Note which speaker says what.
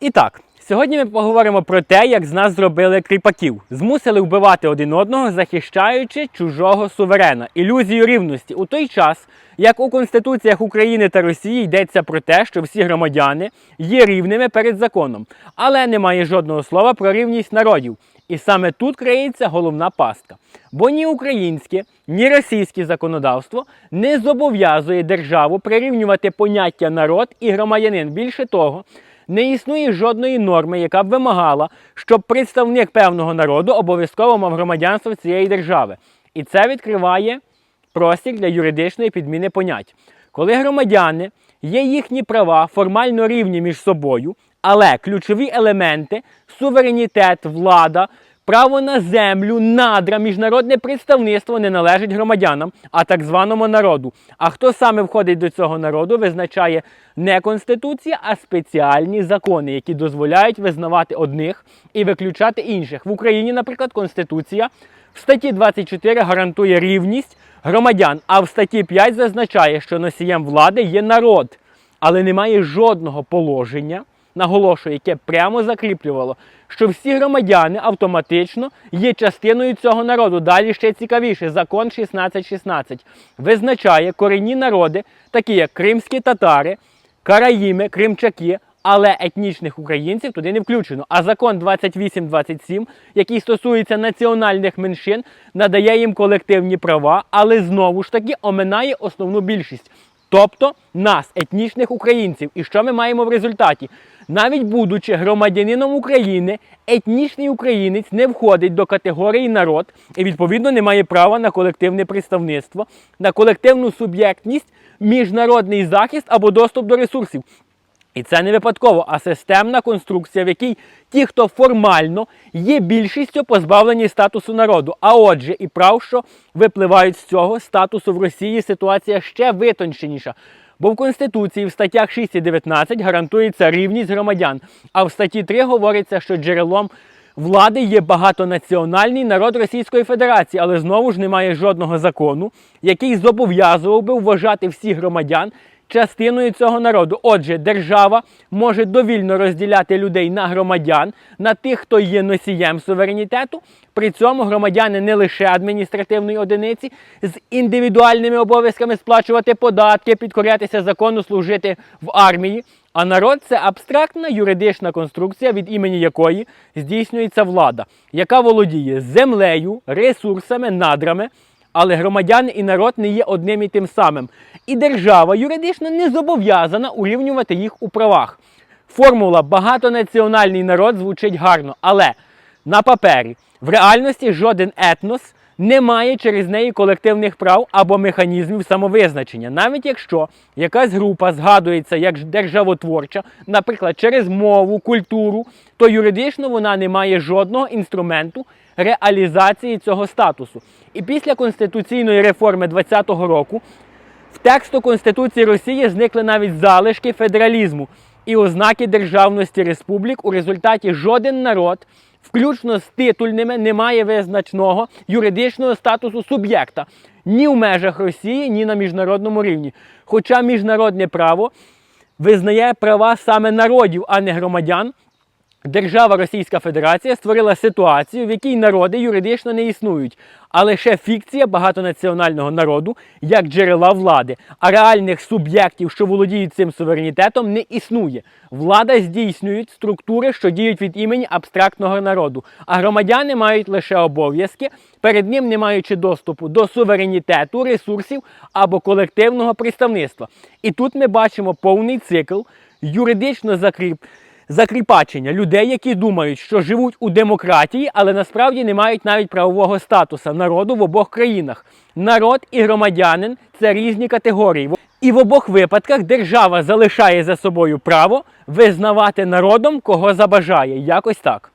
Speaker 1: І так, сьогодні ми поговоримо про те, як з нас зробили кріпаків, змусили вбивати один одного, захищаючи чужого суверена, ілюзію рівності у той час, як у конституціях України та Росії йдеться про те, що всі громадяни є рівними перед законом, але немає жодного слова про рівність народів. І саме тут криється головна пастка. Бо ні українське, ні російське законодавство не зобов'язує державу прирівнювати поняття народ і громадянин. Більше того, не існує жодної норми, яка б вимагала, щоб представник певного народу обов'язково мав громадянство цієї держави. І це відкриває простір для юридичної підміни понять. Коли громадяни є їхні права формально рівні між собою, але ключові елементи суверенітет, влада, право на землю, надра, міжнародне представництво не належить громадянам, а так званому народу. А хто саме входить до цього народу, визначає не конституція, а спеціальні закони, які дозволяють визнавати одних і виключати інших. В Україні, наприклад, конституція в статті 24 гарантує рівність громадян, а в статті 5 зазначає, що носієм влади є народ, але немає жодного положення наголошую, яке прямо закріплювало, що всі громадяни автоматично є частиною цього народу. Далі ще цікавіше, закон 1616 визначає корінні народи, такі як кримські татари, караїми, кримчаки. Але етнічних українців туди не включено. А закон 2827, який стосується національних меншин, надає їм колективні права, але знову ж таки оминає основну більшість. Тобто нас, етнічних українців. І що ми маємо в результаті? Навіть будучи громадянином України, етнічний українець не входить до категорії народ і відповідно не має права на колективне представництво, на колективну суб'єктність, міжнародний захист або доступ до ресурсів. І це не випадково, а системна конструкція, в якій ті, хто формально є більшістю позбавлені статусу народу. А отже, і прав, що випливають з цього статусу в Росії, ситуація ще витонченіша. Бо в Конституції в статтях 6 і 19 гарантується рівність громадян, а в статті 3 говориться, що джерелом влади є багатонаціональний народ Російської Федерації, але знову ж немає жодного закону, який зобов'язував би вважати всіх громадян частиною цього народу. Отже, держава може довільно розділяти людей на громадян, на тих, хто є носієм суверенітету. При цьому громадяни не лише адміністративної одиниці з індивідуальними обов'язками сплачувати податки, підкорятися закону, служити в армії. А народ це абстрактна юридична конструкція, від імені якої здійснюється влада, яка володіє землею, ресурсами, надрами. Але громадяни і народ не є одним і тим самим. І держава юридично не зобов'язана урівнювати їх у правах. Формула багатонаціональний народ звучить гарно, але на папері в реальності жоден етнос не має через неї колективних прав або механізмів самовизначення. Навіть якщо якась група згадується як державотворча, наприклад, через мову, культуру, то юридично вона не має жодного інструменту реалізації цього статусу. І після конституційної реформи 2020 року в тексту Конституції Росії зникли навіть залишки федералізму і ознаки державності республік. У результаті жоден народ, включно з титульними, немає визначного юридичного статусу суб'єкта ні в межах Росії, ні на міжнародному рівні. Хоча міжнародне право визнає права саме народів, а не громадян. Держава Російська Федерація створила ситуацію, в якій народи юридично не існують, а лише фікція багатонаціонального народу як джерела влади, а реальних суб'єктів, що володіють цим суверенітетом, не існує. Влада здійснюють структури, що діють від імені абстрактного народу, а громадяни мають лише обов'язки, перед ним не маючи доступу до суверенітету, ресурсів або колективного представництва. І тут ми бачимо повний цикл юридично закріп закріпачення людей, які думають, що живуть у демократії, але насправді не мають навіть правового статусу народу в обох країнах. Народ і громадянин це різні категорії. І в обох випадках держава залишає за собою право визнавати народом, кого забажає. Якось так.